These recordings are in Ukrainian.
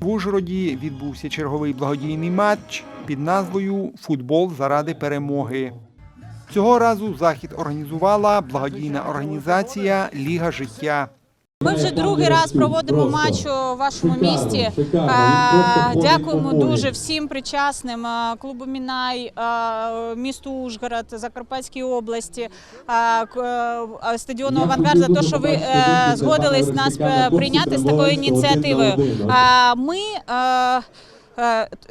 В Ужгороді відбувся черговий благодійний матч під назвою Футбол заради перемоги. Цього разу захід організувала благодійна організація Ліга життя. Ми вже другий раз проводимо матч у вашому місті. Е, Дякуємо дуже всім причасним е, клубу Мінай, е, місту Ужгород, Закарпатській області, стадіону Авангард за те, що ви згодились нас прийняти з такою ініціативою. Ми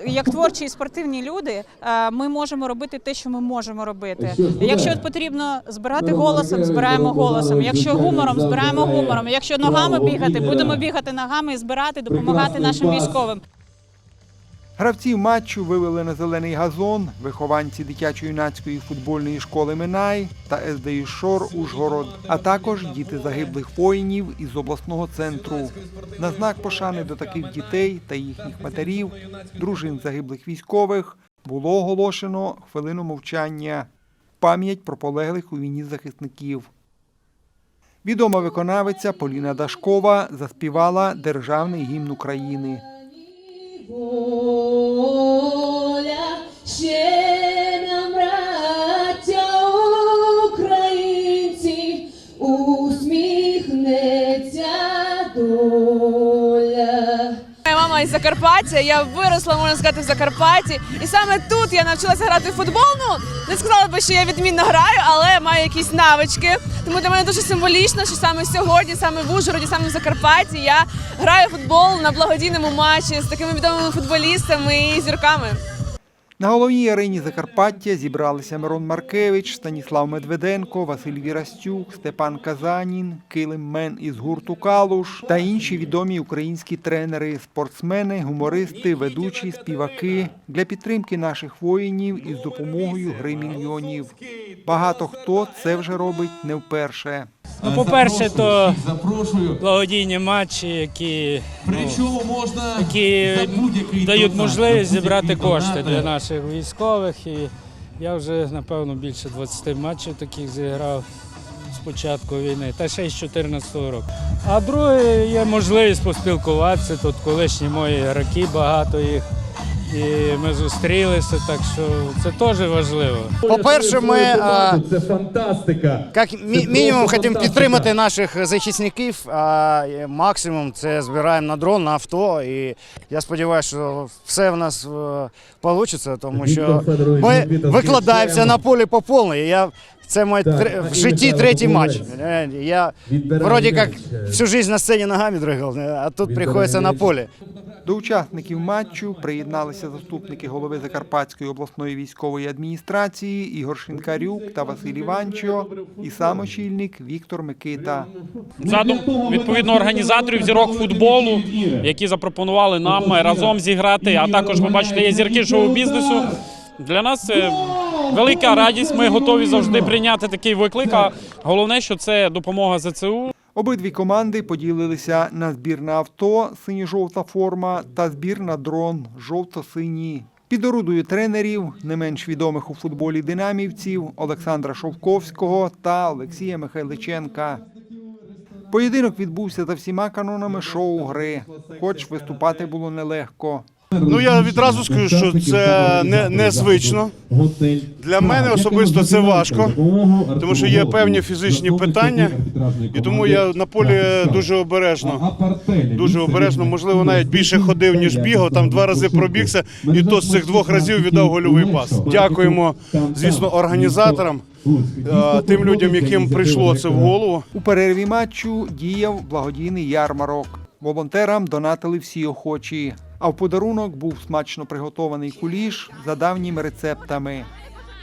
як творчі і спортивні люди, е, ми можемо робити те, що ми можемо робити. Якщо потрібно збирати голосом, збираємо голосом. Якщо гумором, збираємо гумором. Якщо ногами бігати, будемо бігати ногами і збирати, допомагати нашим військовим. Гравців матчу вивели на зелений газон вихованці дитячо-юнацької футбольної школи Минай та СДІ Шор Ужгород, а також діти загиблих воїнів із обласного центру. На знак пошани до таких дітей та їхніх матерів, дружин загиблих військових, було оголошено хвилину мовчання пам'ять про полеглих у війні захисників. Відома виконавиця Поліна Дашкова заспівала державний гімн України. Мама із Закарпаття, я виросла, можна сказати, в Закарпатті. І саме тут я навчилася грати в футбол. Ну, не сказала би, що я відмінно граю, але маю якісь навички. Тому для мене дуже символічно, що саме сьогодні, саме в Ужгороді, саме в Закарпатті, я граю в футбол на благодійному матчі з такими відомими футболістами і зірками. На головній арені Закарпаття зібралися Мирон Маркевич, Станіслав Медведенко, Василь Вірастюк, Степан Казанін, Килим Мен із гурту Калуш та інші відомі українські тренери, спортсмени, гумористи, ведучі, співаки для підтримки наших воїнів із допомогою гри мільйонів. Багато хто це вже робить не вперше. Ну, по-перше, то запрошую. благодійні матчі, які, Причому можна які дають можливість зібрати кошти для наших військових. І я вже, напевно, більше 20 матчів таких зіграв з початку війни, та ще й з 2014 року. А друге, є можливість поспілкуватися. Тут колишні мої граки, багато їх. І ми зустрілися, так що це теж важливо. По-перше, ми а, Це фантастика. як мі- мінімум хочемо підтримати наших захисників, а максимум це збираємо на дрон, на авто. І я сподіваюся, що все в нас вийде, тому що ми викладаємося на полі по повній. Я це мій Так, тре- в житті третій матч. Е, Я вроді як всю життя на сцені ногами дригав, а тут приходиться на полі. До учасників матчу приєдналися заступники голови Закарпатської обласної військової адміністрації Ігор Шинкарюк та Василь Іванчо і сам очільник Віктор Микита. задум відповідно організаторів зірок футболу, які запропонували нам разом зіграти. А також ви бачите, є зірки шоу-бізнесу. Для нас це велика радість. Ми готові завжди прийняти такий виклик. А головне, що це допомога ЗСУ. Обидві команди поділилися на збір на авто синьо-жовта форма та збір на дрон жовто-синій. Під орудою тренерів, не менш відомих у футболі динамівців Олександра Шовковського та Олексія Михайличенка. Поєдинок відбувся за всіма канонами шоу гри, хоч виступати було нелегко. Ну я відразу скажу, що це не, незвично. Для мене особисто це важко, тому що є певні фізичні питання, і тому я на полі дуже обережно. Дуже обережно, можливо, навіть більше ходив, ніж бігав. Там два рази пробігся, і то з цих двох разів віддав гольовий пас. Дякуємо, звісно, організаторам, е, тим людям, яким прийшло це в голову. У перерві матчу діяв благодійний ярмарок. Волонтерам донатили всі охочі. А в подарунок був смачно приготований куліш за давніми рецептами.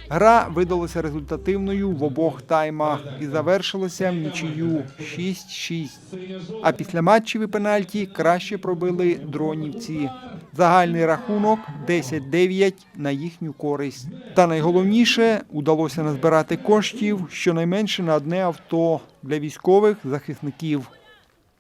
Гра видалася результативною в обох таймах і завершилася в нічию 6-6. А після матчів і пенальті краще пробили дронівці. Загальний рахунок 10-9 на їхню користь. Та найголовніше удалося назбирати коштів щонайменше на одне авто для військових захисників.